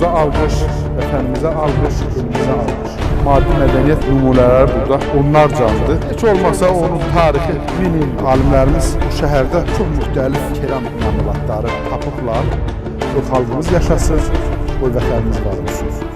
Toğuza alqış, vətənimizə alqış, ölümüzə alqış. Maddi mədəniyyət nümunələri burada onlarcandır. Heç olmasa onun tarixi min il alimlərimiz bu şəhərdə çox müxtəlif keram məmulatları tapıblar. O xalqımız yaşasın, o vətənimiz var olsun.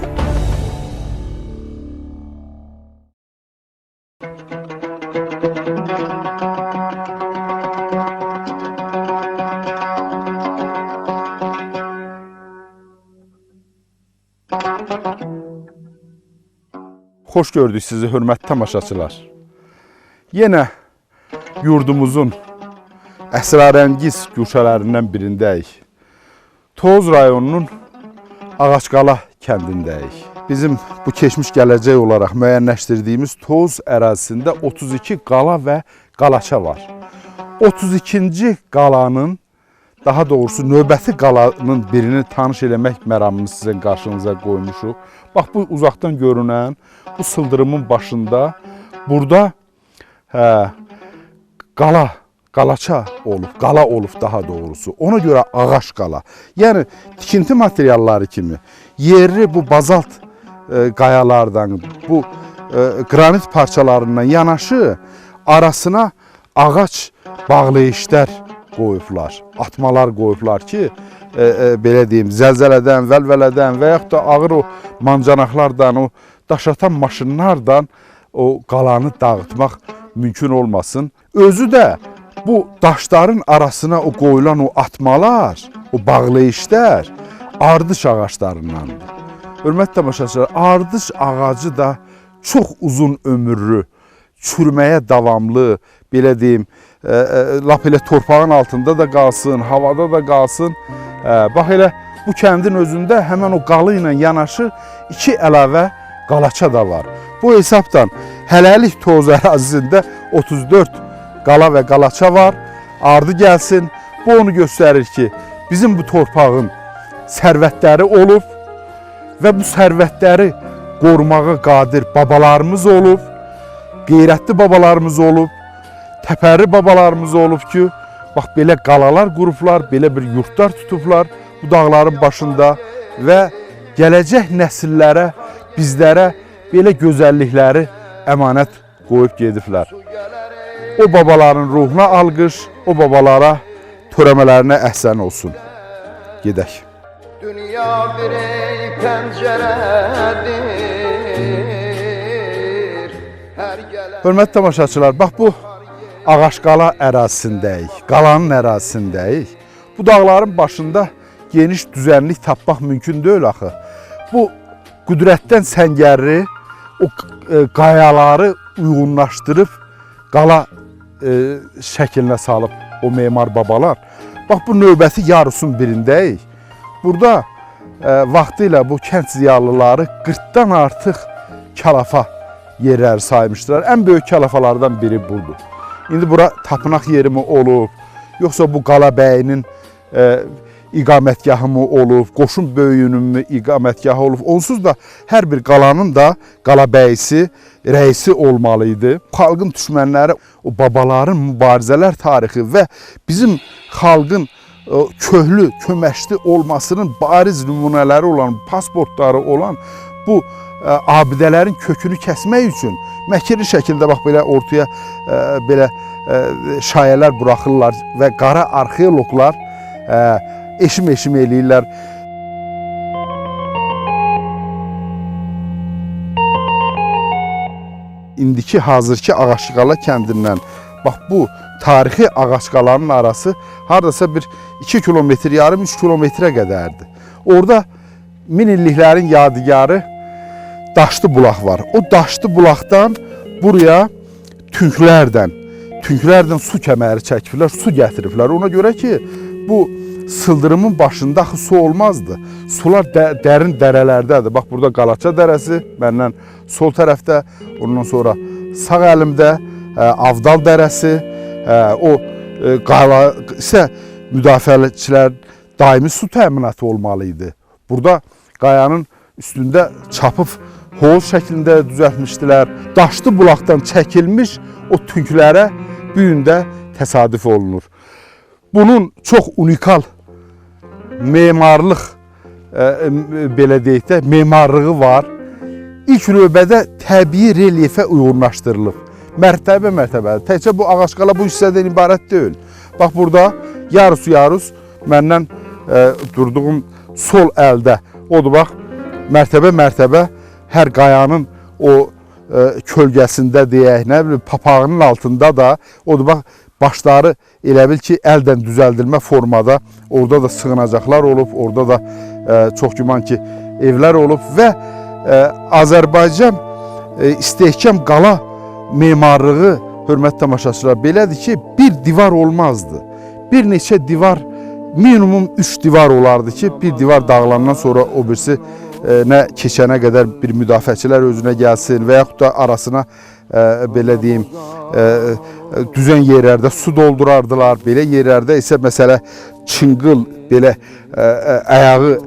Xoş gördük sizi hörmətli tamaşaçılar. Yenə yurdumuzun əsrarəngiz güşələrindən birindəyik. Toz rayonunun Ağaçqala kəndindəyik. Bizim bu keçmiş gələcək olaraq müəyyənləşdirdiyimiz Toz ərazisində 32 qala və qalaça var. 32-ci qalanın daha doğrusu növbəti qalanın birini tanış eləmək məramını sizin qarşınıza qoymuşuq. Bax bu uzaqdan görünən bu sıldırımın başında burada hə qala, qalaça olub, qala olub daha doğrusu. Ona görə ağac qala. Yəni tikinti materialları kimi yerli bu bazalt e, qayalardan, bu e, qranit parçalarından yanaşı arasına ağac bağlayışlar qoyublar, atmalar qoyublar ki, e, e, belə deyim, zəlzələdən, vəlvələdən və da ağır o mancanaqlardan, o daşatan maşınlardan o qalanı dağıtmaq mümkün olmasın. Özü də bu daşların arasına o qoyulan o atmalar, o bağlayışlar ardış ağaclarındandır. Hörmətli tamaşaçılar, ardış ağacı da çox uzun ömürlü, çürməyə davamlı, belə deyim, e, e, lap elə torpağın altında da qalsın, havada da qalsın. E, bax elə bu kəndin özündə həmən o qalı ilə yanaşı iki əlavə qalaça da var. Bu hesabdan hələlik toz ərazisində 34 qala və qalaça var. Ardı gəlsin. Bu onu göstərir ki, bizim bu torpağın sərvətləri olub və bu sərvətləri qorumağa qadir babalarımız olub, qeyrətli babalarımız olub, təpəri babalarımız olub ki, bax belə qalalar qurublar, belə bir yurtlar tutublar bu dağların başında və gələcək nəsillərə, bizlərə belə gözəllikləri əmanət qoyub gediblər. O babaların ruhuna alqış, o babalara törəmələrinə əhsən olsun. Gedək. Dünya bir gelen Hörmətli tamaşaçılar, bax bu Ağaşqala ərazisindəyik, qalanın ərazisindəyik. Bu dağların başında geniş düzənlik tapmaq mümkün deyil axı. Bu qüdrətdən səngərli o e, qayaları uyğunlaşdırıb qala e, şəklinə salıb o memar babalar. Bax bu növbəti yarusun birindəyik. Burada e, vaxtilə bu kənd ziyalıları 40-dan artıq kalafa yerləri saymışdılar. Ən böyük kalafalardan biri budur. İndi bura tapınaq yeri mi olub, yoxsa bu qala bəyinin e, iqamətgahı mı olub, qoşun böyüyünün mü iqamətgahı olub. Onsuz da hər bir qalanın da qala bəyisi, rəisi olmalı idi. Xalqın düşmənləri, o babaların mübarizələr tarixi və bizim xalqın o köhlü, köməşli olmasının bariz nümunələri olan, pasportları olan bu abidələrin kökünü kəsmək üçün məkirli şəkildə bax belə ortaya ə, belə ə, şayələr buraxırlar və qara arxeoloqlar ə, eşim-eşim eləyirlər. indiki hazırki Ağaşqala kəndindən bax bu tarixi Ağaşqalanın arası hardasa bir 2 kilometr, yarım 3 kilometrə qədərdir. Orada min illiklərin yadigarı Daşlı bulaq var. O Daşlı bulaqdan buraya tünklərdən, tünklərdən su kəməri çəkiblər, su gətiriblər. Ona görə ki, bu sıldırımın başında su olmazdı. Sular də, dərin dərələrdədir. Bax burada Qalaça dərəsi, məndən sol tərəfdə, ondan sonra sağ əlimdə ə, Avdal dərəsi, ə, o ə, qala isə müdafiəçilər daimi su təminatı olmalı idi. Burada qayanın üstündə çapıb hovuz şəklində düzəltmişdilər. Daşlı bulaqdan çəkilmiş o tünklərə bu gün də təsadüf olunur. Bunun çox unikal memarlıq e, e, belə deyək də memarlığı var. İlk növbədə təbii relyefə uyğunlaşdırılıb. Mərtəbə-mərtəbə. Təkcə bu ağacqala bu hissədən ibarət deyil. Bax burada yarus-yarus məndən e, durduğum sol əldə odur bax mərtəbə-mərtəbə hər qayanın o e, kölgəsində deyək, nə bilim papağının altında da odur bax başları elə bil ki, əldən düzəldilmə formada orada da sığınacaqlar olub, orada da e, çox güman ki, evlər olub və e, Azərbaycan e, istehkam qala memarlığı hörmətli tamaşaçılar belədir ki, bir divar olmazdı. Bir neçə divar minimum 3 divar olardı ki, bir divar dağılandan sonra o birisi nə keçənə qədər bir müdafiəçilər özünə gəlsin və yaxud da arasına e, belə deyim e, e, düzən yerlərdə su doldurardılar. Belə yerlərdə isə məsələ çınqıl belə e, e, ayağı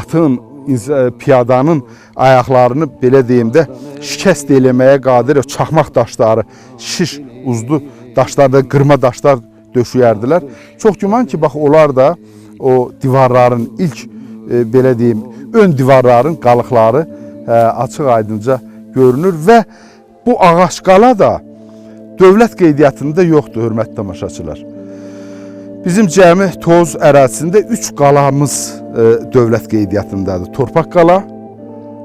atın e, piyadanın ayaqlarını belə deyim də şikəst eləməyə qadir çaxmaq daşları, şiş uzlu daşlarda qırma daşlar döşüyərdilər. Çox güman ki, bax onlar da o divarların ilk e, belə deyim ön divarların qalıqları e, açıq aydınca görünür və bu ağac qala da dövlət qeydiyyatında yoxdur hörmətli tamaşaçılar. Bizim cəmi Toz ərazisində 3 qalamız e, dövlət qeydiyyatındadır. Torpaq qala,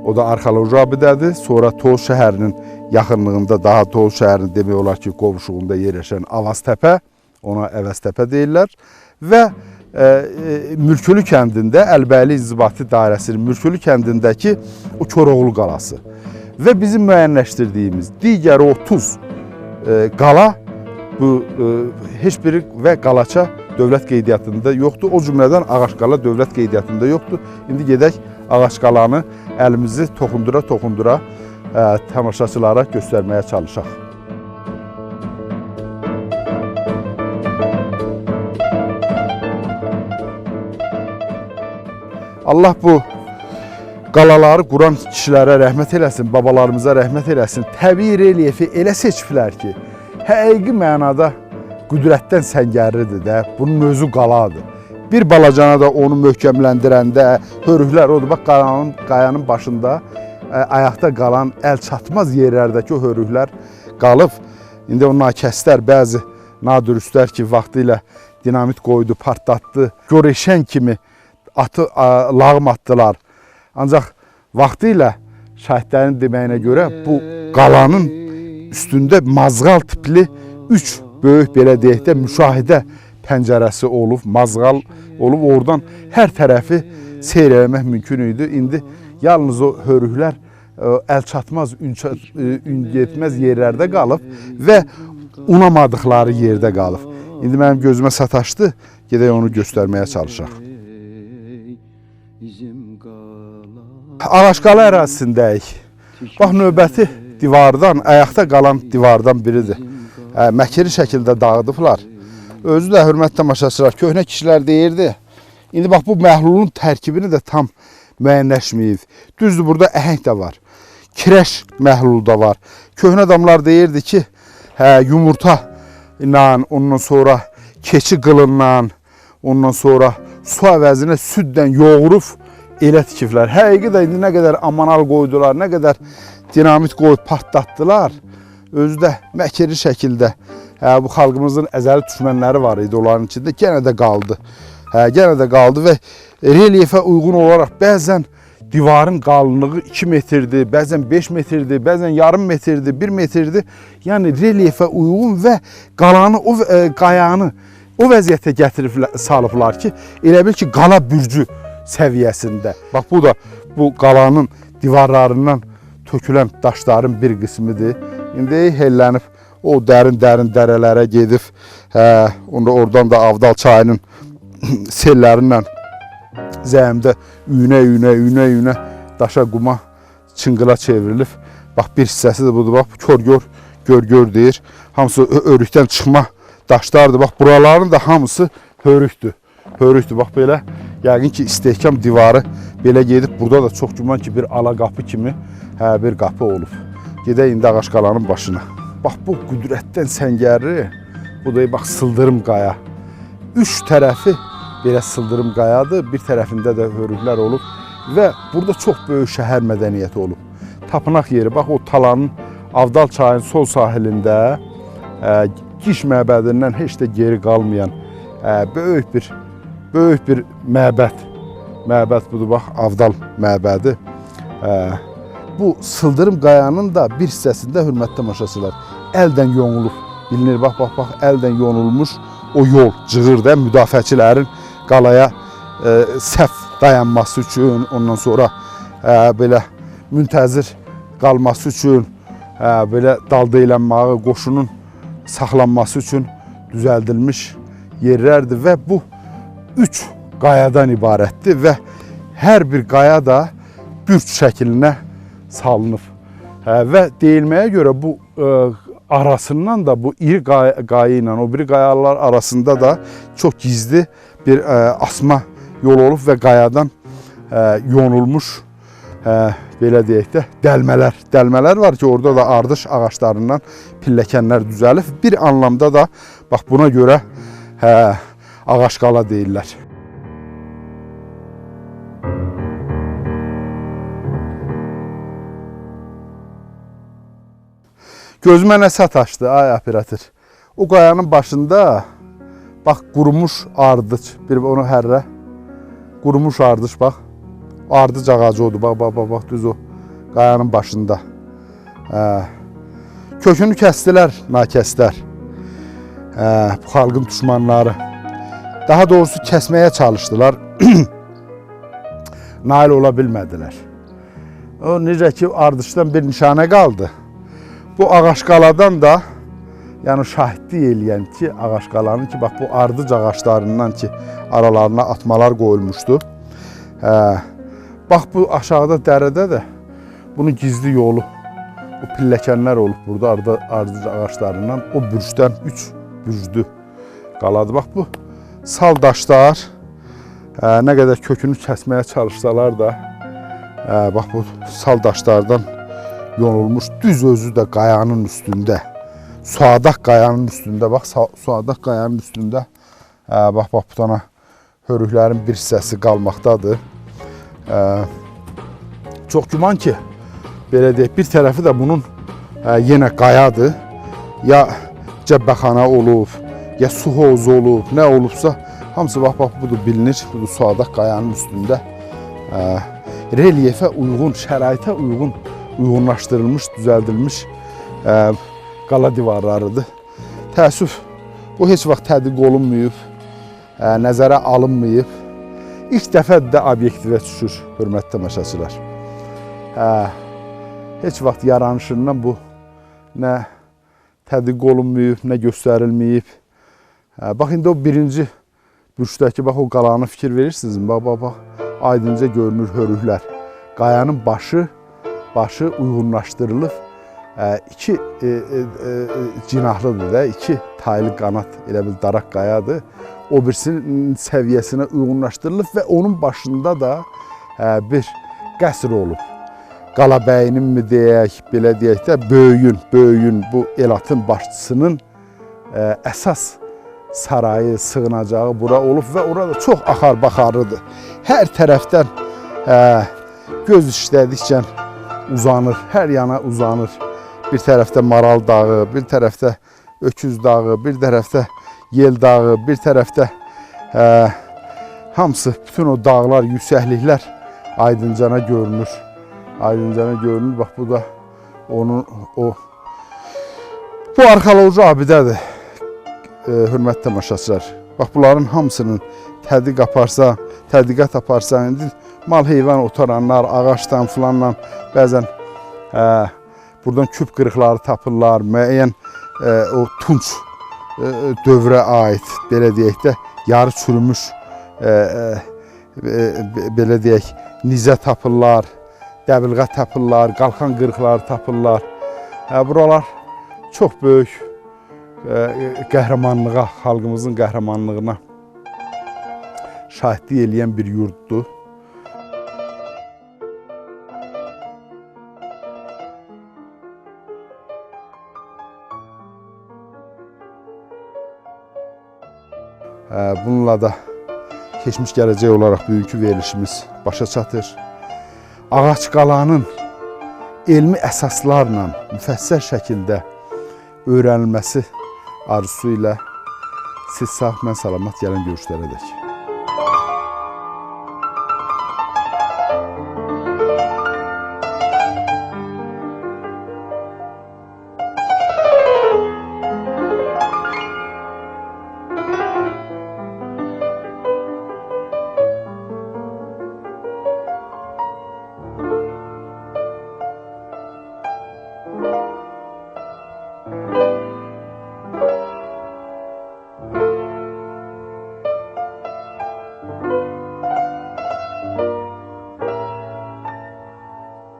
o da arxeoloji abidədir. Sonra Toz şəhərinin yaxınlığında, daha Toz şəhərinin demək olar ki, qovuşuğunda yerləşən Avaztəpə, ona Əvəztəpə deyirlər və e, e, Mülkülü kəndində Əlbəli İnzibati Dairəsinin Mülkülü kəndindəki o Koroğlu qalası və bizim müəyyənləşdirdiyimiz digər 30 e, qala bu e, heç biri və Qalaça dövlət qeydiyyatında yoxdur. O cümlədən Ağaşqala dövlət qeydiyyatında yoxdur. İndi gedək Ağaşqalanı əlimizi toxundura-toxundura e, tamaşaçılara göstərməyə çalışaq. Allah bu qalaları quran kişilərə rəhmət eləsin, babalarımıza rəhmət eləsin. Təbii relyefi elə seçiblər ki, həqiqi mənada qüdrətdən səngərlidir də. Bunun özü qaladır. Bir balacana da onu möhkəmləndirəndə hörüklər odur. Bax qayanın, qayanın başında ə, ayaqda qalan əl çatmaz yerlərdəki o hörüklər qalıb. İndi o nakəslər, bəzi nadürüstlər ki, vaxtilə dinamit qoydu, partlatdı. Görəşən kimi atı ə, lağım atdılar. Ancaq vaxtı ilə deməyinə görə bu qalanın üstündə mazğal tipli 3 böyük belə deyək də müşahidə pəncərəsi olub, mazğal olub oradan hər tərəfi seyr eləmək mümkün idi. İndi yalnız o hörüklər ə, əl çatmaz, ə, ün getməz yerlərdə qalıb və unamadıqları yerdə qalıb. İndi mənim gözümə sataşdı, gedək onu göstərməyə çalışaq. Qala Ağaşqala ərazisindəyik. Bax növbəti divardan, ayaqda qalan divardan biridir. Hə, məkiri şəkildə dağıdıblar. Özü də hörmətli tamaşaçılar, köhnə kişilər deyirdi. İndi bax bu məhlulun tərkibini də tam müəyyənləşməyib. Düzdür, burada əhəng də var. Kirəş məhlulu da var. Köhnə adamlar deyirdi ki, hə, yumurta ilə, ondan sonra keçi qılından, ondan sonra su əvəzinə süddən yoğurub elə tikiblər. Həqiqi də indi nə qədər amanal qoydular, nə qədər dinamit qoyub partlatdılar. Özü də məkiri şəkildə hə, bu xalqımızın əzəli düşmənləri var idi onların içində. Yenə də qaldı. Hə, yenə də qaldı və relyefə uyğun olaraq bəzən divarın qalınlığı 2 metrdir, bəzən 5 metrdir, bəzən yarım metrdir, 1 metrdir. Yəni relyefə uyğun və qalanı o e, qayanı o vəziyyətə gətirib salıblar ki, elə bil ki, qala bürcü səviyyəsində. Bax bu da bu qalanın divarlarından tökülən daşların bir qismidir. İndi hellənib o dərin-dərin dərələrə gedib, hə, onda oradan da Avdal çayının sellərindən zəyimdə üynə-üynə, üynə-üynə daşa, quma, çınqıla çevrilib. Bax bir hissəsi də budur, bax kör gör, gör gör deyir. Hamısı örükdən çıxma daşlardır. Bax buraların da hamısı hörükdür. Hörükdür. Bax belə yəqin ki istehkam divarı belə gedib burada da çox güman ki bir ala qapı kimi hə bir qapı olub. Gedək indi Ağaşqalanın başına. Bax bu qüdrətdən səngərli, bu da bax sıldırım qaya. Üç tərəfi belə sıldırım qayadır. Bir tərəfində də hörüklər olub. və burada çox böyük şəhər mədəniyyəti olub. Tapınaq yeri, bax o talanın Avdal çayının sol sahilində ə, Giş məbədindən heç də geri qalmayan ə, böyük bir böyük bir məbəd. Məbəd budur bax Avdal məbədi. Bu sıldırım qayanın da bir hissəsində hörmətli tamaşaçılar əldən yonulub. Bilinir bax bax bax əldən yonulmuş o yol cığırda müdafiəçilərin qalaya ə, səhv dayanması üçün, ondan sonra ə, belə müntəzir qalması üçün, ə, belə daldaylənməyi, qoşunun saxlanması üçün düzəldilmiş yerlərdir və bu üç qayadan ibarətdir və hər bir qaya da bürç şəklinə salınıb. Və deyilməyə görə bu ə, arasından da bu iri qaya, ilə o biri qayalar arasında da çox gizli bir ə, asma yol olub və qayadan ə, yonulmuş belə deyək də dəlmələr, dəlmələr var ki, orada da ardış ağaclarından pilləkənlər düzəlib. Bir anlamda da bax buna görə hə, ağac qala deyirlər. Gözümə nə sataşdı ay operator. O qayanın başında bax qurumuş ardıç, bir onu hərrə. Qurumuş ardıç bax. Ardıc ağacı odur. Bax bax bax bax düz o qayanın başında. Hə. Kökünü kəsdilər nakəslər. Hə, bu xalqın düşmanları. Daha doğrusu kəsməyə çalışdılar. Nail ola bilmədilər. O necə ki ardıçdan bir nişanə qaldı. Bu ağaçqaladan da yəni şahidlik eləyən ki, ağaçqalanın ki, bax bu ardıc ağaclarından ki, aralarına atmalar qoyulmuşdu. Hə, bax bu aşağıda dərədə də bunun gizli yolu, o pilləkənlər olub burada ardı, ardıc ağaclarından. O bürcdən 3 bürcdü qaladı. Bax bu sal daşlar hə, nə qədər kökünü kəsməyə çalışsalar da, hə, bax bu sal daşlardan yonulmuş düz özü də qayanın üstündə. Suadaq qayanın üstündə bax Suadaq qayanın üstündə ə, bax bax bu dana hörüklərin bir hissəsi qalmaqdadır. Çox güman ki belə deyək bir tərəfi də bunun yenə qayadır. Ya cəbbəxana olub, ya su hovuzu olub, nə olubsa hamısı bax bax budur bilinir. Budur Suadaq qayanın üstündə. Ə, relyefə uyğun, şəraitə uyğun uyğunlaşdırılmış, düzəldilmiş ə, qala divarlarıdır. Təəssüf, bu heç vaxt tədqiq olunmayıb, ə, nəzərə alınmayıb. İlk dəfə də obyektivə düşür, hörmətli tamaşaçılar. Hə, heç vaxt yaranışından bu nə tədqiq olunmayıb, nə göstərilməyib. Hə, bax indi o birinci bürçdəki bax o qalanı fikir verirsinizmi? Bax bax bax aydınca görünür hörüklər. Qayanın başı başı uyğunlaşdırılıb ə, iki e, e, e, cinahlıdır da, iki taylı qanat elə bil daraq qayadır. O birisinin səviyyəsinə uyğunlaşdırılıb və onun başında da ə, bir qəsr olub. Qalabəyinin mi deyək, belə deyək də böyüyün, böyüyün bu elatın başçısının əsas sarayı, sığınacağı bura olub və orada çox axar baxarlıdır. Hər tərəfdən ə, göz işlədikcə uzanır, hər yana uzanır. Bir tərəfdə Maral dağı, bir tərəfdə Öküz dağı, bir tərəfdə Yel dağı, bir tərəfdə ə, hamısı, bütün o dağlar, yüksəkliklər aydıncana görünür. Aydıncana görünür. Bax bu da onun o bu arxeoloji abidədir. E, hörmətli tamaşaçılar. Bax bunların hamısının tədqiq aparsa, tədqiqat aparsa, indi mal heyvan otaranlar, ağacdan filanla bəzən ə, buradan küp qırıqları tapırlar, müəyyən ə, o tunç ə, dövrə aid belə deyək də yarı çürümüş ə, ə, ə, belə deyək nizə tapırlar, dəbilqə tapırlar, qalxan qırıqları tapırlar. Hə, buralar çox böyük ə, qəhrəmanlığa, xalqımızın qəhrəmanlığına şahidlik eləyən bir yurddur. Ə, Bununla da keçmiş gələcək olaraq bugünkü verilişimiz başa çatır. Ağaçqalanın elmi əsaslarla müfəssəl şəkildə öyrənilməsi arzusu ilə siz sağ, mən salamat gələn görüşlərə dək.